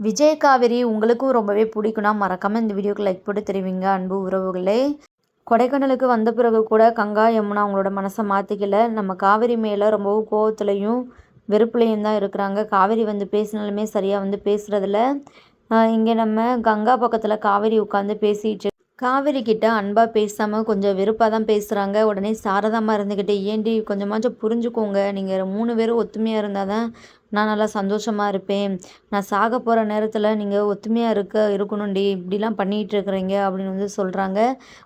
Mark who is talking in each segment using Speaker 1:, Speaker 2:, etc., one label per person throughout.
Speaker 1: விஜய் காவேரி உங்களுக்கும் ரொம்பவே பிடிக்கும்னா மறக்காமல் இந்த வீடியோக்கு லைக் போட்டு தெரிவிங்க அன்பு உறவுகளே. கொடைக்கானலுக்கு வந்த பிறகு கூட கங்கா யமுனா அவங்களோட மனசை மாற்றிக்கல நம்ம காவேரி மேலே ரொம்பவும் கோவத்துலையும் வெறுப்புலையும் தான் இருக்கிறாங்க. காவேரி வந்து பேசினாலுமே சரியாக வந்து பேசுகிறதில்ல இங்கே நம்ம கங்கா பக்கத்தில் காவேரி உட்காந்து பேசிட்டு காவேரி கிட்ட அன்பாக பேசாமல் கொஞ்சம் வெறுப்பாக தான் பேசுகிறாங்க உடனே சாரதாமா இருந்துக்கிட்டு ஏண்டி கொஞ்சமாச்சும் புரிஞ்சுக்கோங்க. நீங்கள் மூணு பேரும் ஒத்துமையாக இருந்தால் தான் நான் நல்லா சந்தோஷமாக இருப்பேன். நான் சாக போகிற நேரத்தில் நீங்கள் ஒத்துமையாக இருக்க இருக்கணும்டி. இப்படிலாம் பண்ணிகிட்டு இருக்கிறீங்க அப்படின்னு வந்து சொல்கிறாங்க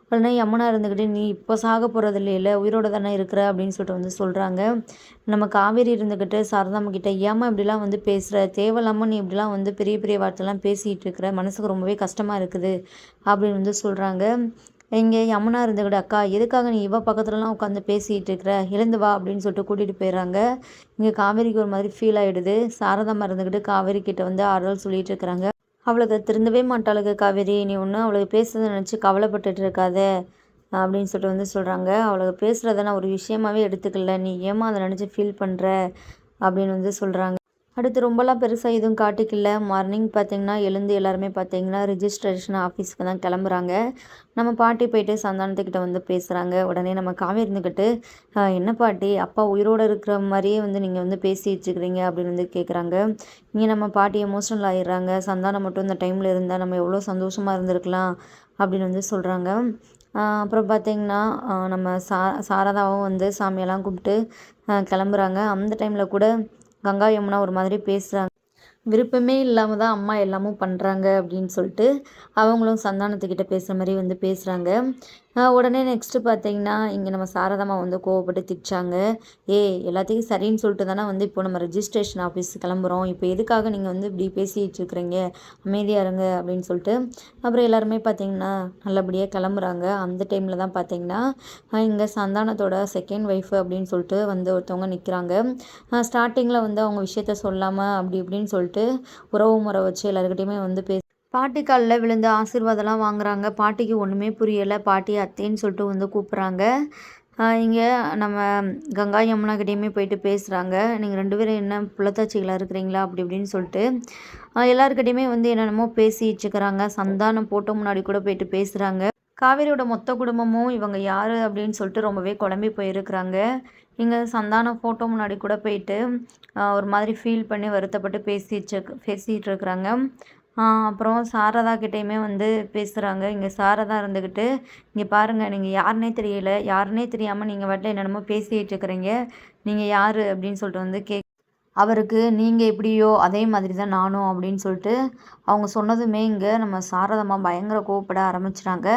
Speaker 1: உடனே யமுனா இருந்துக்கிட்டு நீ இப்போ சாக போகிறது இல்லையில உயிரோடு தானே இருக்கிற? அப்படின்னு சொல்லிட்டு வந்து சொல்கிறாங்க நம்ம காவேரி இருந்துக்கிட்டு சாரதாம கிட்ட ஏமா இப்படிலாம் வந்து பேசுகிற தேவையில்லாமல் நீ இப்படிலாம் வந்து பெரிய பெரிய வார்த்தைலாம் பேசிகிட்டு இருக்கிற? மனசுக்கு ரொம்பவே கஷ்டமாக இருக்குது. அப்படின்னு வந்து சொல்கிறாங்க இங்கே யமுனா இருந்துக்கிட்டு அக்கா எதுக்காக நீ இவ பக்கத்துலலாம் உட்காந்து பேசிகிட்டு இருக்கிற எழுந்து வா அப்படின்னு சொல்லிட்டு கூட்டிகிட்டு போயிடுறாங்க. இங்கே காவேரிக்கு ஒரு மாதிரி ஃபீல் ஆகிடுது சாரதாமா இருந்துக்கிட்டு காவேரி கிட்ட வந்து ஆறுதல் சொல்லிட்டு இருக்கிறாங்க அவளுக்கு திருந்தவே மாட்டாளுக்கு காவேரி. நீ ஒன்று அவளுக்கு பேசுறதை நினச்சி கவலைப்பட்டுட்டு இருக்காத அப்படின்னு சொல்லிட்டு வந்து சொல்கிறாங்க அவளுக்கு பேசுகிறத நான் ஒரு விஷயமாவே எடுத்துக்கல. நீ ஏமா அதை நினச்சி ஃபீல் பண்ணுற அப்படின்னு வந்து சொல்கிறாங்க அடுத்து ரொம்பலாம் பெருசாக எதுவும் காட்டிக்கல மார்னிங் பார்த்திங்கன்னா எழுந்து எல்லாருமே பார்த்திங்கன்னா ரிஜிஸ்ட்ரேஷன் ஆஃபீஸ்க்கு தான் கிளம்புறாங்க. நம்ம பாட்டி போயிட்டு சந்தானத்துக்கிட்ட வந்து பேசுகிறாங்க உடனே நம்ம காவி இருந்துக்கிட்டு என்ன பாட்டி? அப்பா உயிரோடு இருக்கிற மாதிரியே வந்து நீங்கள் வந்து பேசி வச்சுக்கிறீங்க அப்படின்னு வந்து கேட்குறாங்க இங்கே நம்ம பாட்டி எமோஷனல் ஆகிடுறாங்க சந்தானம் மட்டும் இந்த டைமில் இருந்தால் நம்ம எவ்வளோ சந்தோஷமாக இருந்திருக்கலாம் அப்படின்னு வந்து சொல்கிறாங்க அப்புறம் பார்த்திங்கன்னா நம்ம சா சாரதாவும் வந்து சாமியெல்லாம் கூப்பிட்டு கிளம்புறாங்க. அந்த டைமில் கூட கங்கா யமுனா ஒரு மாதிரி பேசுகிறாங்க விருப்பமே இல்லாமல் தான் அம்மா எல்லாமும் பண்ணுறாங்க அப்படின்னு சொல்லிட்டு அவங்களும் சந்தானத்துக்கிட்ட பேசுகிற மாதிரி வந்து பேசுகிறாங்க உடனே நெக்ஸ்ட்டு பார்த்தீங்கன்னா இங்கே நம்ம சாரதாமா வந்து கோவப்பட்டு திட்டாங்க. ஏ எல்லாத்தையும் சரின்னு சொல்லிட்டு தானே வந்து இப்போ நம்ம ரெஜிஸ்ட்ரேஷன் ஆஃபீஸ் கிளம்புறோம். இப்போ எதுக்காக நீங்கள் வந்து இப்படி பேசிகிட்டு இருக்கிறீங்க? அமைதியாக இருங்க அப்படின்னு சொல்லிட்டு அப்புறம் எல்லாருமே பார்த்தீங்கன்னா நல்லபடியாக கிளம்புறாங்க. அந்த டைமில் தான் பார்த்தீங்கன்னா இங்கே சந்தானத்தோட செகண்ட் ஒய்ஃப் அப்படின்னு சொல்லிட்டு வந்து ஒருத்தவங்க நிற்கிறாங்க ஸ்டார்டிங்கில் வந்து அவங்க விஷயத்த சொல்லாமல் அப்படி இப்படின்னு சொல்லிட்டு உறவு முறை வச்சு எல்லாருக்கிட்டையுமே வந்து பேச பாட்டி காலில் விழுந்து ஆசீர்வாதம்லாம் வாங்குறாங்க. பாட்டிக்கு ஒன்றுமே புரியலை. பாட்டி அத்தைன்னு சொல்லிட்டு வந்து கூப்பிட்றாங்க. இங்கே நம்ம கங்கா யமுனா கிட்டேயுமே போயிட்டு பேசுகிறாங்க நீங்கள் ரெண்டு பேரும் என்ன புலத்தாச்சிகளாக இருக்கிறீங்களா? அப்படி இப்படின்னு சொல்லிட்டு எல்லாருக்கிட்டையுமே வந்து என்னென்னமோ பேசிட்டுருக்கிறாங்க சந்தானம் போட்டோ முன்னாடி கூட போயிட்டு பேசுகிறாங்க காவேரியோட மொத்த குடும்பமும் இவங்க யார் அப்படின்னு சொல்லிட்டு ரொம்பவே குழம்பி போயிருக்கிறாங்க. இங்கே சந்தானம் ஃபோட்டோ முன்னாடி கூட போயிட்டு ஒரு மாதிரி ஃபீல் பண்ணி வருத்தப்பட்டு பேசிட்டு பேசிகிட்டு இருக்கிறாங்க. அப்புறம் சாரதா கிட்டேயுமே வந்து பேசுகிறாங்க இங்கே சாரதா இருந்துக்கிட்டு இங்கே பாருங்கள் நீங்கள் யாருனே தெரியல. யாருனே தெரியாமல் நீங்கள் வாட்டில் என்னென்னமோ பேசிகிட்டு இருக்கிறீங்க. நீங்கள் யார்? அப்படின்னு சொல்லிட்டு வந்து கே அவருக்கு நீங்கள் எப்படியோ அதே மாதிரி தான் நானும் அப்படின்னு சொல்லிட்டு அவங்க சொன்னதுமே இங்கே நம்ம சாரதம்மா பயங்கர கோவப்பட ஆரம்பிச்சிட்டாங்க.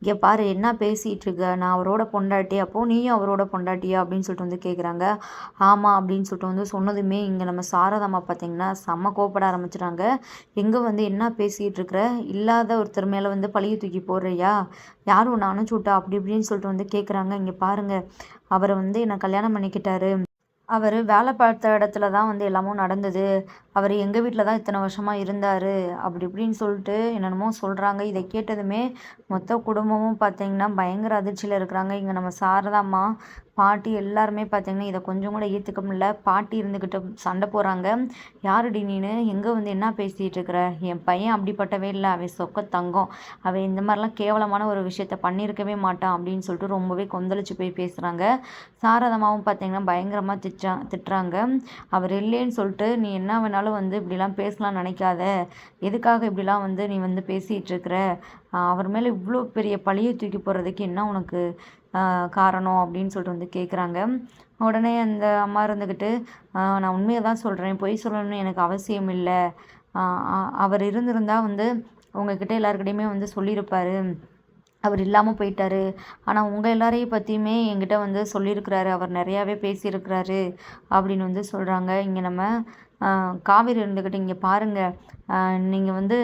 Speaker 1: இங்கே பாரு என்ன பேசிகிட்டு இருக்க? நான் அவரோட பொண்டாட்டி அப்போது நீயும் அவரோட பொண்டாட்டியா? அப்படின்னு சொல்லிட்டு வந்து கேட்குறாங்க ஆமாம் அப்படின்னு சொல்லிட்டு வந்து சொன்னதுமே இங்கே நம்ம சாரதம்மா பார்த்திங்கன்னா செம்ம கோவப்பட ஆரம்பிச்சிட்டாங்க. எங்கே வந்து என்ன பேசிகிட்டு இருக்கிற? இல்லாத ஒருத்தர் மேலே வந்து பழிய தூக்கி போடுறியா? யாரும் நானும் சுட்டா அப்படி இப்படின்னு சொல்லிட்டு வந்து கேட்குறாங்க இங்கே பாருங்கள் அவரை வந்து என்னை கல்யாணம் பண்ணிக்கிட்டாரு. அவர் வேலை பார்த்த இடத்துல தான் வந்து எல்லாமும் நடந்தது. அவர் எங்கள் வீட்டில் தான் இத்தனை வருஷமாக இருந்தார். அப்படி இப்படின்னு சொல்லிட்டு என்னென்னமோ சொல்கிறாங்க இதை கேட்டதுமே மொத்த குடும்பமும் பார்த்திங்கன்னா பயங்கர அதிர்ச்சியில் இருக்கிறாங்க. இங்கே நம்ம சாரதாம்மா பாட்டி எல்லாருமே பார்த்திங்கன்னா இதை கொஞ்சம் கூட ஏற்றுக்க முடியல. பாட்டி இருந்துக்கிட்ட சண்டை போடுறாங்க. யாருடி நீனு? எங்கே வந்து என்ன பேசிகிட்டு இருக்கிற? என் பையன் அப்படிப்பட்டவே இல்லை. அவன் சொக்க தங்கம். அவன் இந்த மாதிரிலாம் கேவலமான ஒரு விஷயத்த பண்ணியிருக்கவே மாட்டான். அப்படின்னு சொல்லிட்டு ரொம்பவே கொந்தளிச்சு போய் பேசுகிறாங்க சாரதமாவும் பார்த்திங்கன்னா பயங்கரமாக திட்டா திட்டுறாங்க. அவர் இல்லைன்னு சொல்லிட்டு நீ என்ன வேணாலும் வந்து இப்படிலாம் பேசலாம் நினைக்காத. எதுக்காக இப்படிலாம் வந்து நீ வந்து பேசிகிட்டு இருக்கிற? அவர் மேலே இவ்வளோ பெரிய பழியை தூக்கி போடுறதுக்கு என்ன உனக்கு? காரணம் அப்படின்னு சொல்லிட்டு வந்து கேட்குறாங்க உடனே அந்த அம்மா இருந்துக்கிட்டு நான் உண்மையை தான் சொல்கிறேன் பொய் சொல்லணும்னு எனக்கு அவசியம் இல்லை. அவர் இருந்திருந்தால் வந்து உங்ககிட்ட எல்லாருக்கிட்டையுமே வந்து சொல்லியிருப்பார். அவர் இல்லாமல் போயிட்டார். ஆனால் உங்கள் எல்லாரையும் பற்றியுமே என்கிட்ட வந்து சொல்லியிருக்கிறாரு. அவர் நிறையாவே பேசியிருக்கிறாரு. அப்படின்னு வந்து சொல்கிறாங்க இங்கே நம்ம காவேரி இருந்துக்கிட்டு இங்கே பாருங்கள் நீங்கள் வந்து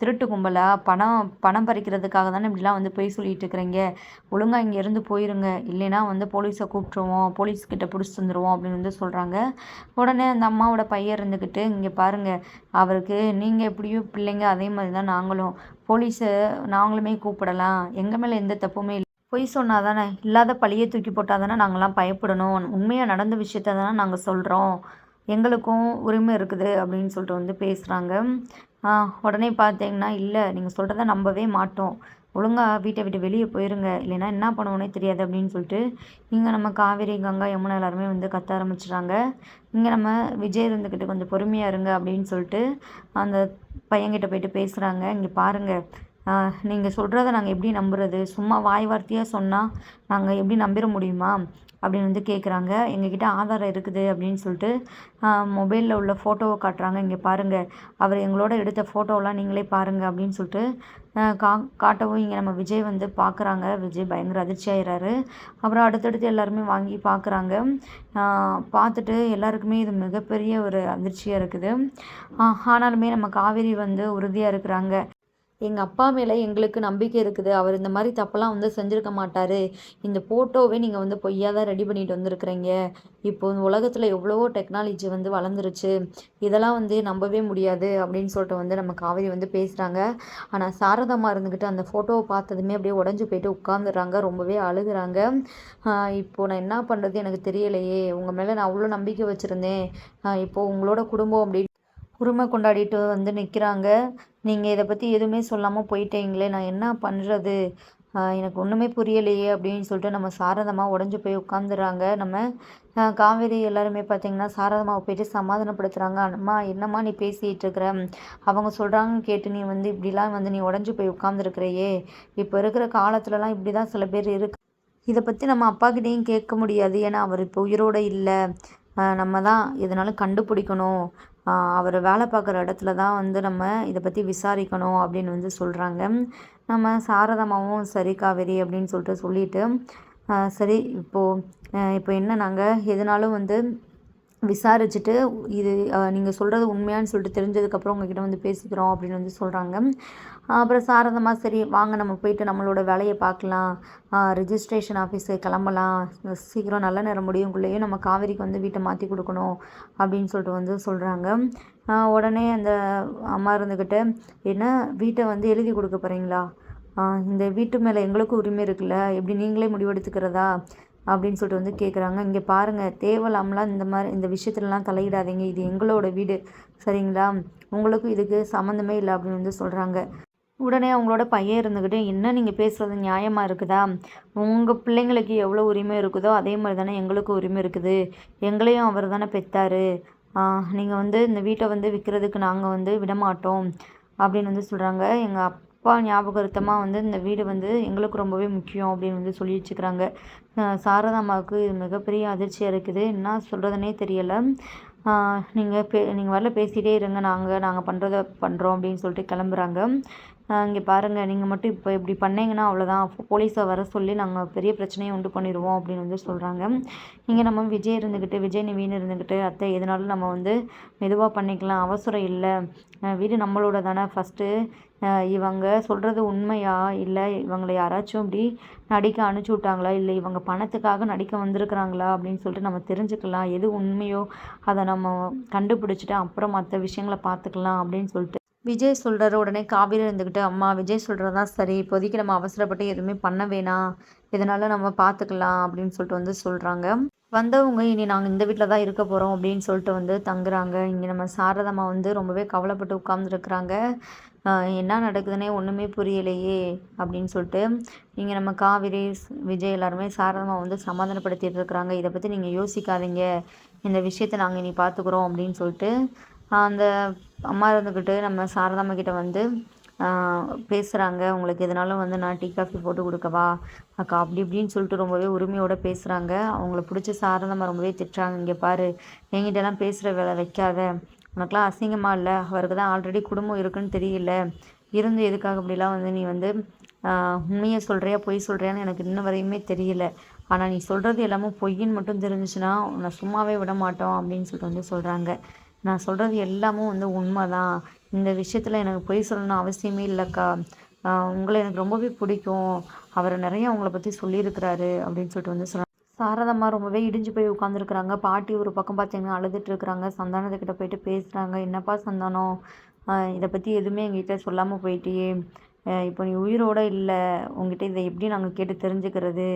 Speaker 1: திருட்டு கும்பலா? பணம் பணம் பறிக்கிறதுக்காக தானே இப்படிலாம் வந்து பொய் சொல்லிட்டு இருக்கிறீங்க? ஒழுங்காக இங்கேருந்து போயிருங்க. இல்லைன்னா வந்து போலீஸை கூப்பிட்ருவோம் போலீஸ்கிட்ட பிடிச்சிட்டு வந்துடுவோம் அப்படின்னு வந்து சொல்கிறாங்க உடனே அந்த அம்மாவோட பையன் இருந்துக்கிட்டு இங்கே பாருங்கள் அவருக்கு நீங்கள் எப்படியோ பிள்ளைங்க அதே மாதிரி தான் நாங்களும். போலீஸை நாங்களுமே கூப்பிடலாம். எங்கள் மேலே எந்த தப்புமே இல்லை. பொய் சொன்னால் தானே இல்லாத பழியை தூக்கி போட்டால் தானே நாங்களாம் பயப்படணும். உண்மையாக நடந்த விஷயத்த தானே நாங்கள் சொல்கிறோம் எங்களுக்கும் உரிமை இருக்குது அப்படின்னு சொல்லிட்டு வந்து பேசுகிறாங்க உடனே பார்த்தீங்கன்னா இல்லை நீங்கள் சொல்கிறத நம்பவே மாட்டோம். ஒழுங்கா வீட்டை விட்டு வெளியே போயிருங்க. இல்லைன்னா என்ன பண்ணுவோன்னே தெரியாது அப்படின்னு சொல்லிட்டு இங்கே நம்ம காவேரி கங்கா யமுனா எல்லாருமே வந்து கத்த ஆரம்பிச்சிடுறாங்க. இங்கே நம்ம விஜய் இருந்துக்கிட்டு கொஞ்சம் பொறுமையாக இருங்க அப்படின்னு சொல்லிட்டு அந்த பையன்கிட்ட போயிட்டு பேசுகிறாங்க இங்கே பாருங்கள் நீங்கள் சொல்கிறத நாங்கள் எப்படி நம்புறது? சும்மா வாய் வார்த்தையாக சொன்னால் நாங்கள் எப்படி நம்பிட முடியுமா? அப்படின்னு வந்து கேட்குறாங்க எங்ககிட்ட ஆதாரம் இருக்குது அப்படின்னு சொல்லிட்டு மொபைலில் உள்ள ஃபோட்டோவை காட்டுறாங்க. இங்கே பாருங்கள் அவர் எங்களோட எடுத்த ஃபோட்டோவெலாம் நீங்களே பாருங்கள் அப்படின்னு சொல்லிட்டு கா காட்டவும் இங்கே நம்ம விஜய் வந்து பார்க்குறாங்க விஜய் பயங்கர அதிர்ச்சி ஆயிடுறாரு அப்புறம் அடுத்தடுத்து எல்லாருமே வாங்கி பார்க்குறாங்க பார்த்துட்டு எல்லாருக்குமே இது மிகப்பெரிய ஒரு அதிர்ச்சியாக இருக்குது. ஆனாலுமே நம்ம காவேரி வந்து உறுதியாக இருக்கிறாங்க. எங்கள் அப்பா மேலே எங்களுக்கு நம்பிக்கை இருக்குது. அவர் இந்த மாதிரி தப்பெல்லாம் வந்து செஞ்சுருக்க மாட்டார். இந்த ஃபோட்டோவே நீங்கள் வந்து பொய்யாக தான் ரெடி பண்ணிட்டு வந்திருக்கிறீங்க. இப்போ உலகத்தில் எவ்வளவோ டெக்னாலஜி வந்து வளர்ந்துருச்சு. இதெல்லாம் வந்து நம்பவே முடியாது அப்படின்னு சொல்லிட்டு வந்து நம்ம காவேரி வந்து பேசுகிறாங்க ஆனால் சாரதமாக இருந்துக்கிட்டு அந்த ஃபோட்டோவை பார்த்ததுமே அப்படியே உடஞ்சி போயிட்டு உட்காந்துடுறாங்க ரொம்பவே அழுகிறாங்க. இப்போது நான் என்ன பண்ணுறது எனக்கு தெரியலையே. உங்கள் மேலே நான் அவ்வளோ நம்பிக்கை வச்சுருந்தேன். இப்போது உங்களோட குடும்பம் அப்படின்னு உரிமை கொண்டாடிட்டு வந்து நிற்கிறாங்க நீங்கள் இதை பற்றி எதுவுமே சொல்லாமல் போயிட்டீங்களே நான் என்ன பண்ணுறது எனக்கு ஒன்றுமே புரியலையே அப்படின்னு சொல்லிட்டு நம்ம சாரதமாக உடஞ்சி போய் உட்காந்துடுறாங்க நம்ம காவேரி எல்லாருமே பார்த்திங்கன்னா சாரதமாவை போயிட்டு சமாதானப்படுத்துகிறாங்க அம்மா என்னம்மா நீ பேசிகிட்டு இருக்கிற அவங்க சொல்கிறாங்க கேட்டு நீ வந்து இப்படிலாம் வந்து நீ உடஞ்சி போய் உட்காந்துருக்கிறையே இப்போ இருக்கிற காலத்துலலாம் இப்படி தான் சில பேர் இருக்கு இதை பற்றி நம்ம அப்பாக்கிட்டேயும் கேட்க முடியாது. ஏன்னா அவர் இப்போ உயிரோடு இல்லை. நம்ம தான் எதனாலும் கண்டுபிடிக்கணும். அவர் வேலை பார்க்குற இடத்துல தான் வந்து நம்ம இதை பற்றி விசாரிக்கணும் அப்படின்னு வந்து சொல்கிறாங்க நம்ம சாரதமாவும் சரி காவேரி அப்படின்னு சொல்லிட்டு சொல்லிவிட்டு சரி இப்போது இப்போ என்ன நாங்கள் எதுனாலும் வந்து விசாரிச்சுட்டு இது நீங்கள் சொல்கிறது உண்மையான்னு சொல்லிட்டு தெரிஞ்சதுக்கப்புறம் உங்ககிட்ட வந்து பேசிக்கிறோம் அப்படின்னு வந்து சொல்கிறாங்க அப்புறம் சாரதமாக சரி வாங்க நம்ம போயிட்டு நம்மளோட வேலையை பார்க்கலாம். ரிஜிஸ்ட்ரேஷன் ஆஃபீஸு கிளம்பலாம். சீக்கிரம் நல்ல நேரம் முடியும்குள்ளேயும் நம்ம காவேரிக்கு வந்து வீட்டை மாற்றி கொடுக்கணும் அப்படின்னு சொல்லிட்டு வந்து சொல்கிறாங்க உடனே அந்த அம்மா இருந்துக்கிட்டு என்ன வீட்டை வந்து எழுதி கொடுக்க போகிறீங்களா இந்த வீட்டு மேலே எங்களுக்கும் உரிமை இருக்குல்ல எப்படி நீங்களே முடிவெடுத்துக்கிறதா? அப்படின்னு சொல்லிட்டு வந்து கேட்குறாங்க இங்கே பாருங்கள் தேவலாமலாம் இந்த மாதிரி இந்த விஷயத்துலலாம் தலையிடாதீங்க. இது எங்களோட வீடு. சரிங்களா? உங்களுக்கும் இதுக்கு சம்மந்தமே இல்லை அப்படின்னு வந்து சொல்கிறாங்க உடனே அவங்களோட பையன் இருந்துக்கிட்டு என்ன நீங்கள் பேசுகிறது நியாயமாக இருக்குதா? உங்கள் பிள்ளைங்களுக்கு எவ்வளோ உரிமை இருக்குதோ அதே மாதிரி தானே எங்களுக்கும் உரிமை இருக்குது. எங்களையும் அவர் தானே பெற்றார் நீங்கள் வந்து இந்த வீட்டை வந்து விற்கிறதுக்கு நாங்கள் வந்து விடமாட்டோம். அப்படின்னு வந்து சொல்கிறாங்க எங்கள் அப்பா ஞாபகார்த்தமாக வந்து இந்த வீடு வந்து எங்களுக்கு ரொம்பவே முக்கியம் அப்படின்னு வந்து சொல்லி வச்சுக்கிறாங்க. சாரதாமாவுக்கு இது மிகப்பெரிய அதிர்ச்சியாக இருக்குது. என்ன சொல்கிறதுனே தெரியலை. நீங்கள் பே நீங்கள் வரல பேசிகிட்டே இருங்க. நாங்கள் நாங்கள் பண்ணுறத பண்ணுறோம் அப்படின்னு சொல்லிட்டு கிளம்புறாங்க. இங்கே பாருங்கள் நீங்கள் மட்டும் இப்போ இப்படி பண்ணிங்கன்னா அவ்வளோதான் போலீஸை வர சொல்லி நாங்கள் பெரிய பிரச்சனையை உண்டு பண்ணிடுவோம் அப்படின்னு வந்து சொல்கிறாங்க இங்கே நம்ம விஜய் இருந்துக்கிட்டு விஜய் நிவின்னு இருந்துக்கிட்டு அத்தை எதனாலும் நம்ம வந்து மெதுவாக பண்ணிக்கலாம். அவசரம் இல்லை. வீடு நம்மளோட தானே. ஃபஸ்ட்டு இவங்க சொல்கிறது உண்மையா? இல்லை இவங்களை யாராச்சும் இப்படி நடிக்க அனுப்பிச்சி விட்டாங்களா? இல்லை இவங்க பணத்துக்காக நடிக்க வந்திருக்கிறாங்களா? அப்படின்னு சொல்லிட்டு நம்ம தெரிஞ்சுக்கலாம். எது உண்மையோ அதை நம்ம கண்டுபிடிச்சிட்டு அப்புறம் மற்ற விஷயங்களை பார்த்துக்கலாம் அப்படின்னு சொல்லிட்டு விஜய் சொல்கிறாரு உடனே காவிரி இருந்துக்கிட்டு அம்மா விஜய் சொல்கிறது தான் சரி இப்போதைக்கு நம்ம அவசரப்பட்டு எதுவுமே பண்ண வேணாம். இதனால் நம்ம பார்த்துக்கலாம் அப்படின்னு சொல்லிட்டு வந்து சொல்கிறாங்க வந்தவங்க இனி நாங்கள் இந்த வீட்டில் தான் இருக்க போகிறோம் அப்படின்னு சொல்லிட்டு வந்து தங்குறாங்க. இங்கே நம்ம சாரதம்மா வந்து ரொம்பவே கவலைப்பட்டு உட்காந்துருக்குறாங்க என்ன நடக்குதுன்னே ஒன்றுமே புரியலையே அப்படின்னு சொல்லிட்டு இங்கே நம்ம காவிரி விஜய் எல்லாருமே சாரதமாக வந்து சமாதானப்படுத்திட்டு இருக்கிறாங்க. இதை பற்றி நீங்கள் யோசிக்காதீங்க. இந்த விஷயத்தை நாங்கள் இனி பார்த்துக்குறோம் அப்படின்னு சொல்லிட்டு அந்த அம்மா இருந்துக்கிட்டு நம்ம சாரதாம்மா கிட்ட வந்து பேசுகிறாங்க உங்களுக்கு எதனாலும் வந்து நான் டீ காஃபி போட்டு கொடுக்கவா? அக்கா அப்படி இப்படின்னு சொல்லிட்டு ரொம்பவே உரிமையோடு பேசுகிறாங்க அவங்கள பிடிச்ச சாரதாம்மா ரொம்பவே திட்டுறாங்க. இங்கே பாரு என்கிட்டலாம் பேசுகிற வேலை வைக்காத. உனக்குலாம் அசிங்கமாக இல்லை. அவருக்கு தான் ஆல்ரெடி குடும்பம் இருக்குன்னு தெரியல. இருந்து எதுக்காக அப்படிலாம் வந்து நீ வந்து உண்மையை சொல்கிறியா பொய் சொல்கிறியான்னு எனக்கு இன்ன வரையுமே தெரியல. ஆனால் நீ சொல்கிறது எல்லாமே பொய்ன்னு மட்டும் தெரிஞ்சிச்சுன்னா உன்னை சும்மாவே விட மாட்டோம். அப்படின்னு சொல்லிட்டு வந்து சொல்கிறாங்க நான் சொல்கிறது எல்லாமும் வந்து உண்மை தான் இந்த விஷயத்தில் எனக்கு பொய் சொல்லணும்னு அவசியமே இல்லைக்கா. உங்களை எனக்கு ரொம்பவே பிடிக்கும். அவர் நிறைய அவங்கள பற்றி சொல்லியிருக்கிறாரு அப்படின்னு சொல்லிட்டு வந்து சொன்னாங்க சாரதம்மா ரொம்பவே இடிஞ்சு போய் உட்காந்துருக்குறாங்க பாட்டி ஒரு பக்கம் பார்த்தீங்கன்னா அழுதுட்டு இருக்கிறாங்க சந்தானத்துக்கிட்ட போயிட்டு பேசுகிறாங்க என்னப்பா சந்தானம்? இதை பற்றி எதுவுமே எங்ககிட்ட சொல்லாமல் போயிட்டியே. இப்போ நீ உயிரோடு இல்லை. உங்ககிட்ட இதை எப்படி நாங்கள் கேட்டு தெரிஞ்சுக்கிறது?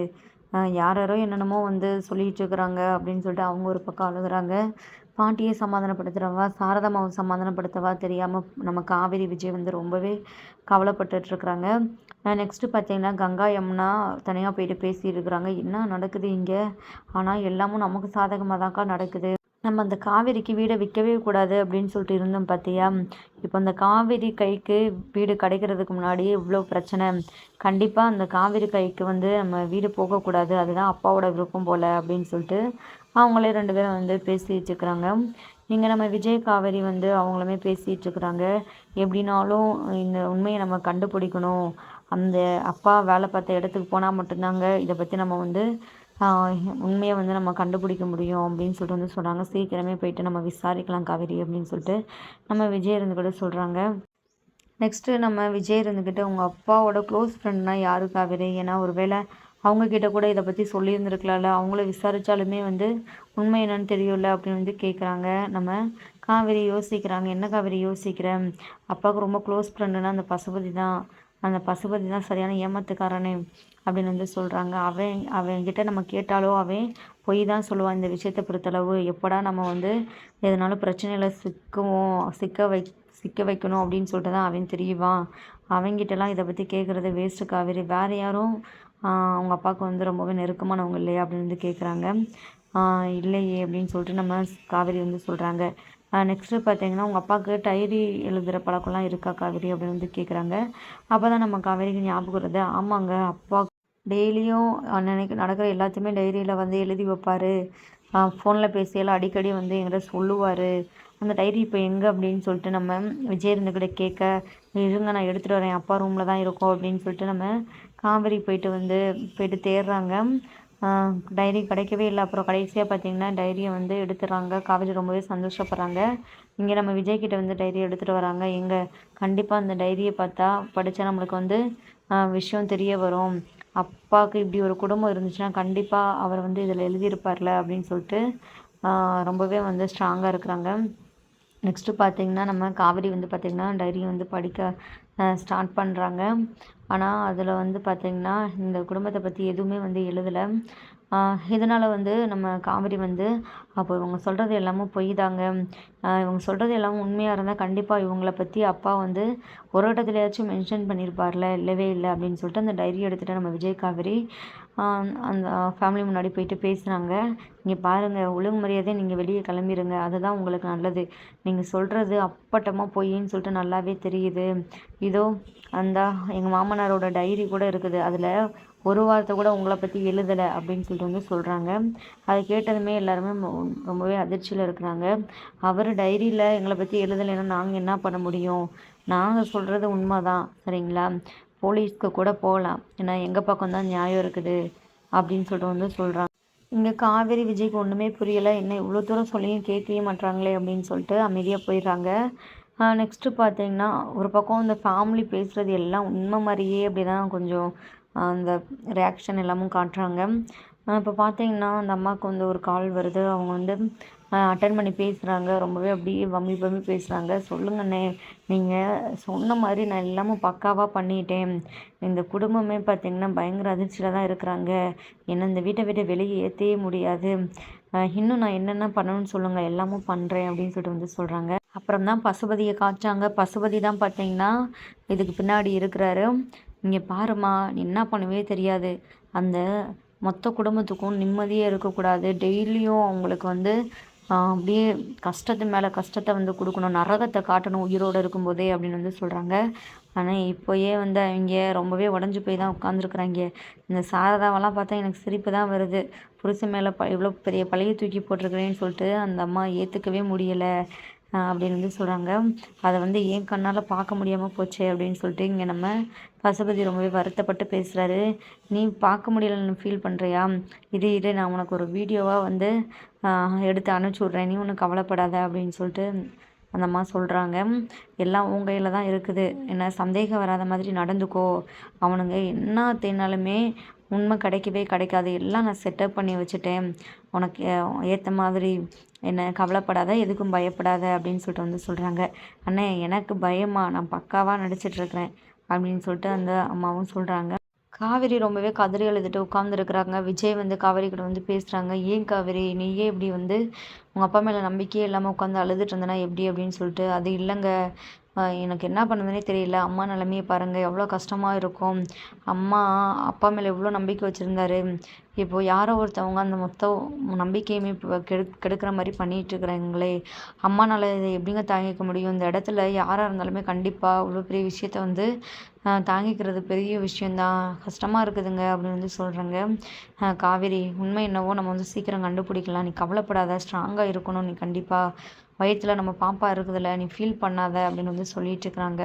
Speaker 1: யார் யாரோ என்னென்னமோ வந்து சொல்லிகிட்டு இருக்கிறாங்க அப்படின்னு சொல்லிட்டு அவங்க ஒரு பக்கம் அழுகிறாங்க. பாட்டியை சமாதானப்படுத்துகிறவா சாரதாமாவை சமாதானப்படுத்தவா தெரியாமல் நம்ம காவேரி விஜய் வந்து ரொம்பவே கவலைப்பட்டுட்ருக்குறாங்க. நெக்ஸ்ட்டு பார்த்தீங்கன்னா கங்கா யமுனா தனியாக போயிட்டு பேசியிருக்கிறாங்க என்ன நடக்குது இங்கே? ஆனால் எல்லாமும் நமக்கு சாதகமாக தான்க்கா நடக்குது. நம்ம அந்த காவேரிக்கு வீடை விற்கவே கூடாது அப்படின்னு சொல்லிட்டு இருந்தோம் பார்த்தியா இப்போ அந்த காவேரி கைக்கு வீடு கிடைக்கிறதுக்கு முன்னாடி இவ்வளோ பிரச்சனை. கண்டிப்பாக அந்த காவேரி கைக்கு வந்து நம்ம வீடு போகக்கூடாது அதுதான் அப்பாவோட விருப்பம் போல் அப்படின்னு சொல்லிட்டு அவங்களே ரெண்டு பேரும் வந்து பேசிகிட்டு இருக்கிறாங்க. இங்கே நம்ம விஜய் காவேரி வந்து அவங்களுமே பேசிகிட்டு இருக்கிறாங்க. எப்படினாலும் இந்த உண்மையை நம்ம கண்டுபிடிக்கணும். அந்த அப்பா வேலை பார்த்த இடத்துக்கு போனால் மட்டும்தாங்க இதை பற்றி நம்ம வந்து உண்மையை வந்து நம்ம கண்டுபிடிக்க முடியும் அப்படின்னு சொல்லிட்டு வந்து சொல்கிறாங்க சீக்கிரமே போயிட்டு நம்ம விசாரிக்கலாம் காவேரி அப்படின்னு சொல்லிட்டு. நம்ம விஜய் இருந்துக்கிட்ட சொல்கிறாங்க நெக்ஸ்ட்டு நம்ம விஜய் இருந்துக்கிட்டு உங்கள் அப்பாவோட க்ளோஸ் ஃப்ரெண்ட்னா யாரு காவேரி? ஏன்னா ஒரு வேளை அவங்கக்கிட்ட கூட இதை பற்றி சொல்லியிருந்துருக்கலாம்ல. அவங்கள விசாரித்தாலுமே வந்து உண்மை என்னன்னு தெரியல அப்படின்னு வந்து கேட்குறாங்க நம்ம காவேரி யோசிக்கிறாங்க. என்ன காவேரி யோசிக்கிறேன் அப்பாவுக்கு ரொம்ப க்ளோஸ் ஃப்ரெண்டுன்னா அந்த பசுபதி தான். அந்த பசுபதி தான் சரியான ஏமாத்துக்காரனே அப்படின்னு வந்து சொல்கிறாங்க அவன் அவன்கிட்ட நம்ம கேட்டாலோ அவன் பொய் தான் சொல்லுவான். இந்த விஷயத்தை பொறுத்தளவு எப்படா நம்ம வந்து எதனாலும் பிரச்சனையில் சிக்குவோம் சிக்க வை சிக்க வைக்கணும் அப்படின்னு சொல்லிட்டு தான் அவன் தெரியுவான். அவங்கிட்டலாம் இதை பற்றி கேட்குறது வேஸ்ட்டு காவேரி. வேறு யாரும் அவங்க அப்பாவுக்கு வந்து ரொம்பவே நெருக்கமானவங்க இல்லையா அப்படின்னு வந்து கேட்குறாங்க இல்லையே அப்படின்னு சொல்லிட்டு நம்ம காவேரி வந்து சொல்கிறாங்க நெக்ஸ்ட்டு பார்த்தீங்கன்னா உங்கள் அப்பாவுக்கு டைரி எழுதுகிற பழக்கம்லாம் இருக்கா காவேரி அப்படின்னு வந்து கேட்குறாங்க அப்போ தான் நம்ம காவேரிக்கு ஞாபகம் வருது. ஆமாங்க அப்பா டெய்லியும் அன்னைக்கு நடக்கிற எல்லாத்தையுமே டைரியில் வந்து எழுதி வைப்பார். ஃபோனில் பேசியெல்லாம் அடிக்கடி வந்து எங்கிட்ட சொல்லுவார். அந்த டைரி இப்போ எங்கே அப்படின்னு சொல்லிட்டு நம்ம விஜய் இருந்துக்கிட்ட கேட்க இருங்க நான் எடுத்துகிட்டு வரேன். அப்பா ரூமில் தான் இருக்கோம். அப்படின்னு சொல்லிட்டு நம்ம காவேரி போயிட்டு வந்து போயிட்டு தேடுறாங்க. டைரி கிடைக்கவே இல்லை. அப்புறம் கடைசியாக பார்த்தீங்கன்னா டைரியை வந்து எடுத்துடுறாங்க காவேரி ரொம்பவே சந்தோஷப்படுறாங்க. இங்கே நம்ம விஜய்கிட்ட வந்து டைரி எடுத்துகிட்டு வராங்க. எங்கே? கண்டிப்பாக அந்த டைரியை பார்த்தா படித்தா நம்மளுக்கு வந்து விஷயம் தெரிய வரும். அப்பாவுக்கு இப்படி ஒரு குடும்பம் இருந்துச்சுன்னா கண்டிப்பாக அவர் வந்து இதில் எழுதியிருப்பார்ல அப்படின்னு சொல்லிட்டு ரொம்பவே வந்து ஸ்ட்ராங்காக இருக்கிறாங்க. நெக்ஸ்ட்டு பார்த்திங்கன்னா நம்ம காவேரி வந்து பார்த்திங்கன்னா டைரி வந்து படிக்க ஸ்டார்ட் பண்ணுறாங்க ஆனால் அதில் வந்து பார்த்திங்கன்னா இந்த குடும்பத்தை பற்றி எதுவுமே வந்து எழுதலை. இதனால் வந்து நம்ம காவேரி வந்து அப்போ இவங்க சொல்கிறது எல்லாமே பொய் தாங்க இவங்க சொல்கிறது எல்லாமே உண்மையாக இருந்தால் கண்டிப்பாக இவங்கள பற்றி அப்பா வந்து ஒரு இடத்துலையாச்சும் மென்ஷன் பண்ணியிருப்பார்ல இல்லவே இல்லை அப்படின்னு சொல்லிட்டு அந்த டைரி எடுத்துகிட்டு நம்ம விஜய் காவேரி அந்த ஃபேமிலி முன்னாடி போயிட்டு பேசுகிறாங்க நீங்கள் பாருங்கள் ஒழுங்கு மரியாதை நீங்கள் வெளியே கிளம்பிடுங்க அதுதான் உங்களுக்கு நல்லது. நீங்கள் சொல்கிறது அப்பட்டமாக பொய்ன்னு சொல்லிட்டு நல்லாவே தெரியுது. இதோ அந்த எங்கள் மாமனாரோட டைரி கூட இருக்குது. அதில் ஒரு வார்த்தை கூட உங்களை பற்றி எழுதலை அப்படின்னு சொல்லிட்டு வந்து சொல்கிறாங்க அதை கேட்டதுமே எல்லாருமே ரொம்பவே அதிர்ச்சியில் இருக்கிறாங்க. அவர் டைரியில் எங்களை பற்றி எழுதலைன்னா நாங்கள் என்ன பண்ண முடியும்? நாங்கள் சொல்கிறது உண்மை தான் சரிங்களா? போலீஸ்க்கு கூட போகலாம். ஏன்னா எங்கள் பக்கம் தான் நியாயம் இருக்குது அப்படின்னு சொல்லிட்டு வந்து சொல்கிறாங்க இங்கே காவேரி விஜய்க்கு ஒன்றுமே புரியலை. என்ன இவ்வளோ தூரம் சொல்லியும் கேட்கவே மாட்டாங்களே அப்படின்னு சொல்லிட்டு அமைதியாக போயிடுறாங்க. நெக்ஸ்ட்டு பார்த்தீங்கன்னா ஒரு பக்கம் இந்த ஃபேமிலி பேசுகிறது எல்லாம் உண்மை மாதிரியே அப்படி தான் கொஞ்சம் அந்த ரியாக்ஷன் எல்லாமும் காட்டுறாங்க. இப்போ பார்த்தீங்கன்னா அந்த அம்மாவுக்கு வந்து ஒரு கால் வருது. அவங்க வந்து அட்டன் பண்ணி பேசுகிறாங்க ரொம்பவே அப்படியே வம்பி வம்பி பேசுகிறாங்க சொல்லுங்கண்ணே நீங்கள் சொன்ன மாதிரி நான் எல்லாமும் பக்காவாக பண்ணிட்டேன். இந்த குடும்பமே பார்த்திங்கன்னா பயங்கர அதிர்ச்சியில் தான் இருக்கிறாங்க. என்னை இந்த வீட்டை விட்டு வெளியே ஏற்றவே முடியாது. இன்னும் நான் என்னென்ன பண்ணணும்னு சொல்லுங்கள் எல்லாமும் பண்ணுறேன் அப்படின்னு சொல்லிட்டு வந்து சொல்கிறாங்க அப்புறம் தான் பசுபதியை காய்ச்சாங்க பசுபதி தான் பார்த்தீங்கன்னா இதுக்கு பின்னாடி இருக்கிறாரு. இங்கே பாரும்மா நீ என்ன பண்ணவே தெரியாது. அந்த மொத்த குடும்பத்துக்கும் நிம்மதியே இருக்கக்கூடாது. டெய்லியும் அவங்களுக்கு வந்து அப்படியே கஷ்டத்து மேலே கஷ்டத்தை வந்து கொடுக்கணும். நரகத்தை காட்டணும் உயிரோடு இருக்கும்போதே அப்படின்னு வந்து சொல்கிறாங்க ஆனால் இப்போயே வந்து அவங்க ரொம்பவே உடஞ்சி போய் தான் உட்காந்துருக்குறாங்க இந்த சாரதாவெல்லாம் பார்த்தா எனக்கு சிரிப்பு தான் வருது. புருஷன் மேலே ப இவ்வளோ பெரிய பழைய தூக்கி போட்டிருக்கிறேன்னு சொல்லிட்டு அந்த அம்மா ஏற்றுக்கவே முடியலை. அப்படின்னு வந்து சொல்கிறாங்க அதை வந்து ஏன் கண்ணால் பார்க்க முடியாமல் போச்சு அப்படின்னு சொல்லிட்டு இங்கே நம்ம பசுபதி ரொம்பவே வருத்தப்பட்டு பேசுகிறாரு நீ பார்க்க முடியலன்னு ஃபீல் பண்ணுறியா இது இது நான் உனக்கு ஒரு வீடியோவாக வந்து எடுத்து அனுப்பிச்சி விட்றேன். நீ ஒன்றும் கவலைப்படாத அப்படின்னு சொல்லிட்டு அந்த அம்மா சொல்கிறாங்க எல்லாம் உன் கையில் தான் இருக்குது. என்ன சந்தேகம் வராத மாதிரி நடந்துக்கோ. அவனுங்க என்ன தேனாலுமே உண்மை கிடைக்கவே கிடைக்காது. எல்லாம் நான் செட்டப் பண்ணி வச்சுட்டேன். உனக்கு ஏற்ற மாதிரி என்ன கவலைப்படாத எதுக்கும் பயப்படாத அப்படின்னு சொல்லிட்டு வந்து சொல்கிறாங்க அண்ணே எனக்கு பயமா? நான் பக்காவாக நடிச்சிட்ருக்கிறேன் அப்படின்னு சொல்லிட்டு அந்த அம்மாவும் சொல்கிறாங்க காவேரி ரொம்பவே கதறி எழுதிட்டு உட்காந்துருக்குறாங்க விஜய் வந்து காவேரி கிட்ட வந்து பேசுகிறாங்க ஏன் காவேரி? நீயே இப்படி வந்து உங்கள் அப்பா மேலே நம்பிக்கையே இல்லாமல் உட்காந்து அழுதுட்டு இருந்தனா எப்படி அப்படின்னு சொல்லிட்டு. அது இல்லைங்க. எனக்கு என்ன பண்ணுதுனே தெரியல. அம்மா நிலமையை பாருங்கள் எவ்வளோ கஷ்டமாக இருக்கும். அம்மா அப்பா மேலே எவ்வளோ நம்பிக்கை வச்சுருந்தாரு. இப்போது யாரோ ஒருத்தவங்க அந்த மொத்த நம்பிக்கையுமே இப்போ கெடு கெடுக்கிற மாதிரி பண்ணிகிட்ருக்குறாங்களே அம்மானால் இதை எப்படிங்க தாங்கிக்க முடியும்? இந்த இடத்துல யாராக இருந்தாலுமே கண்டிப்பாக அவ்வளோ பெரிய விஷயத்த வந்து தாங்கிக்கிறது பெரிய விஷயந்தான் கஷ்டமாக இருக்குதுங்க அப்படின்னு வந்து சொல்கிறேங்க காவேரி உண்மை என்னவோ நம்ம வந்து சீக்கிரம் கண்டுபிடிக்கலாம். நீ கவலைப்படாத. ஸ்ட்ராங்காக இருக்கணும் நீ கண்டிப்பாக வயிற்றில் நம்ம பாப்பா இருக்குதுல்ல நீ ஃபீல் பண்ணாத அப்படின்னு வந்து சொல்லிட்டு இருக்கிறாங்க.